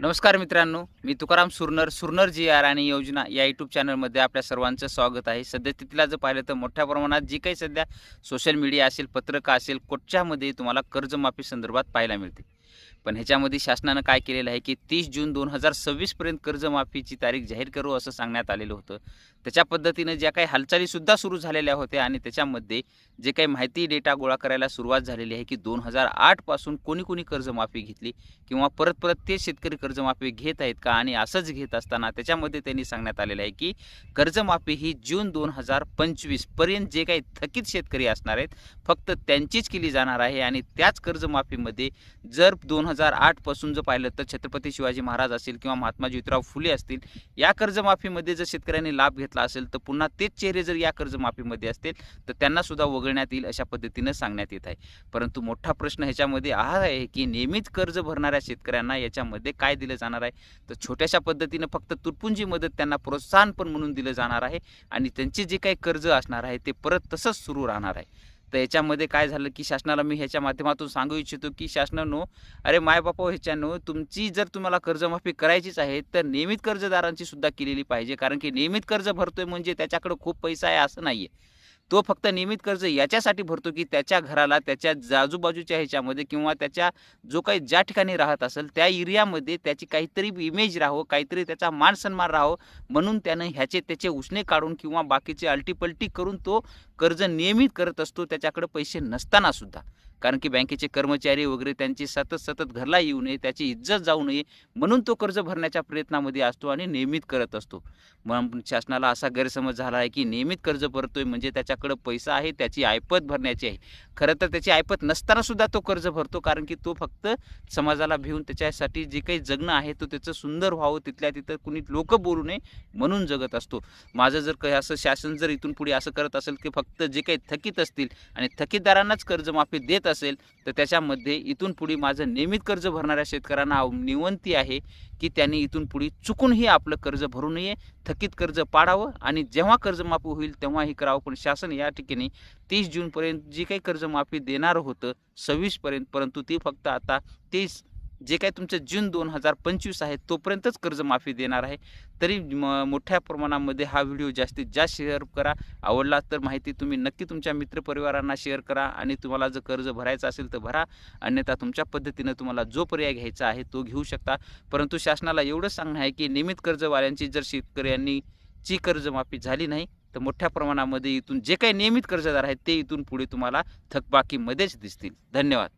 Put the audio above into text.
नमस्कार मित्रांनो मी तुकाराम सुरनर सुरनर जी आर आणि योजना या यूट्यूब चॅनलमध्ये आपल्या सर्वांचं स्वागत आहे. सद्यस्थितीला जर पाहिलं तर मोठ्या प्रमाणात जी काही सध्या सोशल मीडिया असेल पत्रक असेल कोटच्यामध्ये तुम्हाला कर्जमाफी संदर्भात पाहायला मिळते. पण ह्याच्यामध्ये शासनानं काय केलेलं आहे की तीस जून दोन हजार सव्वीसपर्यंत कर्जमाफीची तारीख जाहीर करू असं सांगण्यात आलेलं होतं. त्याच्या पद्धतीनं ज्या काही हालचालीसुद्धा सुरू झालेल्या होत्या आणि त्याच्यामध्ये जे काही माहिती डेटा गोळा करायला सुरुवात झालेली आहे की दोन हजार आठपासून कोणी कोणी कर्जमाफी घेतली किंवा परत परत ते शेतकरी कर्जमाफी घेत आहेत का आणि असंच घेत असताना त्याच्यामध्ये त्यांनी सांगण्यात आलेलं आहे की कर्जमाफी ही जून दोन हजार पंचवीसपर्यंत जे काही थकीत शेतकरी असणार आहेत फक्त त्यांचीच केली जाणार आहे आणि त्याच कर्जमाफीमध्ये जर दोन हजार आठपासून जर पाहिलं तर छत्रपती शिवाजी महाराज असतील किंवा महात्मा ज्योतिराव फुले असतील या कर्जमाफीमध्ये जर शेतकऱ्यांनी लाभ घेतला असेल तर पुन्हा तेच चेहरे जर या कर्जमाफीमध्ये असतील तर त्यांनासुद्धा वगळण्यात येईल अशा पद्धतीनं सांगण्यात येत आहे. परंतु मोठा प्रश्न ह्याच्यामध्ये हा आहे की नियमित कर्ज भरणाऱ्या शेतकऱ्यांना याच्यामध्ये काय दिलं जाणार आहे? तर छोट्याशा पद्धतीनं फक्त तुटपुंजी मदत त्यांना प्रोत्साहन पण म्हणून दिलं जाणार आहे आणि त्यांचे जे काही कर्ज असणार आहे ते परत तसंच सुरू राहणार आहे. तर याच्यामध्ये काय झालं की शासनाला मी ह्याच्या माध्यमातून सांगू इच्छितो की शासनानो अरे मायबापा हो ह्याच्यानो तुमची जर तुम्हाला कर्जमाफी करायचीच आहे तर नियमित कर्जदारांची सुद्धा केलेली पाहिजे. कारण की नियमित कर्ज भरतोय म्हणजे त्याच्याकडे खूप पैसा आहे असं नाही आहे तो फक्त नियमित कर्ज याच्यासाठी भरतो की त्याच्या घराला त्याच्या आजूबाजूच्या ह्याच्यामध्ये किंवा त्याच्या जो काही ज्या ठिकाणी राहत असेल त्या एरियामध्ये त्याची काहीतरी इमेज राहावं काहीतरी त्याचा मान सन्मान राहावं म्हणून त्यानं ह्याचे त्याचे उसणे काढून किंवा बाकीचे अल्टीपल्टी करून तो कर्ज नियमित करत असतो त्याच्याकडे पैसे नसताना सुद्धा. कारण की बँकेचे कर्मचारी वगैरे त्यांची सतत सतत घरला येऊ नये त्याची इज्जत जाऊ नये म्हणून तो कर्ज भरण्याच्या प्रयत्नामध्ये असतो आणि नियमित करत असतो. मग शासनाला असा गैरसमज झाला आहे की नियमित कर्ज भरतोय म्हणजे त्याच्याकडं पैसा आहे त्याची आयपत भरण्याची आहे. खरं तर त्याची आयपत नसतानासुद्धा तो कर्ज भरतो कारण की तो फक्त समाजाला भिवून त्याच्यासाठी जे काही जगणं आहे तो त्याचं सुंदर व्हावं तिथल्या तिथं कुणी लोक बोलू नये म्हणून जगत असतो. माझं जर काही असं शासन जर इथून पुढे असं करत असेल की फक्त जे काही थकीत असतील आणि थकीतदारांनाच कर्जमाफी देत असेल तर त्याच्यामध्ये इथून पुढे माझं नियमित कर्ज भरणाऱ्या शेतकऱ्यांना विनंती आहे की त्यांनी इथून पुढे चुकूनही आपलं कर्ज भरू नये थकीत कर्ज पाडावं आणि जेव्हा कर्जमाफी होईल तेव्हाही करावं. पण शासन या ठिकाणी तीस जूनपर्यंत जी काही कर्जमाफी देणार होतं सव्वीसपर्यंत परंतु ती फक्त आता तीस जे काही तुमचं जून दोन हजार पंचवीस आहे तोपर्यंतच कर्जमाफी देणार आहे. तरी म मोठ्या प्रमाणामध्ये हा व्हिडिओ जास्तीत जास्त शेअर करा. आवडला तर माहिती तुम्ही नक्की तुमच्या मित्रपरिवारांना शेअर करा आणि तुम्हाला जर कर्ज भरायचं असेल तर भरा. अन्यथा तुमच्या पद्धतीनं तुम्हाला जो पर्याय घ्यायचा आहे तो घेऊ शकता. परंतु शासनाला एवढंच सांगणं आहे की नियमित कर्जवाल्यांची जर शेतकऱ्यांनी ची कर्जमाफी झाली नाही तर मोठ्या प्रमाणामध्ये इथून जे काही नियमित कर्जदार आहेत ते इथून पुढे तुम्हाला थकबाकीमध्येच दिसतील. धन्यवाद.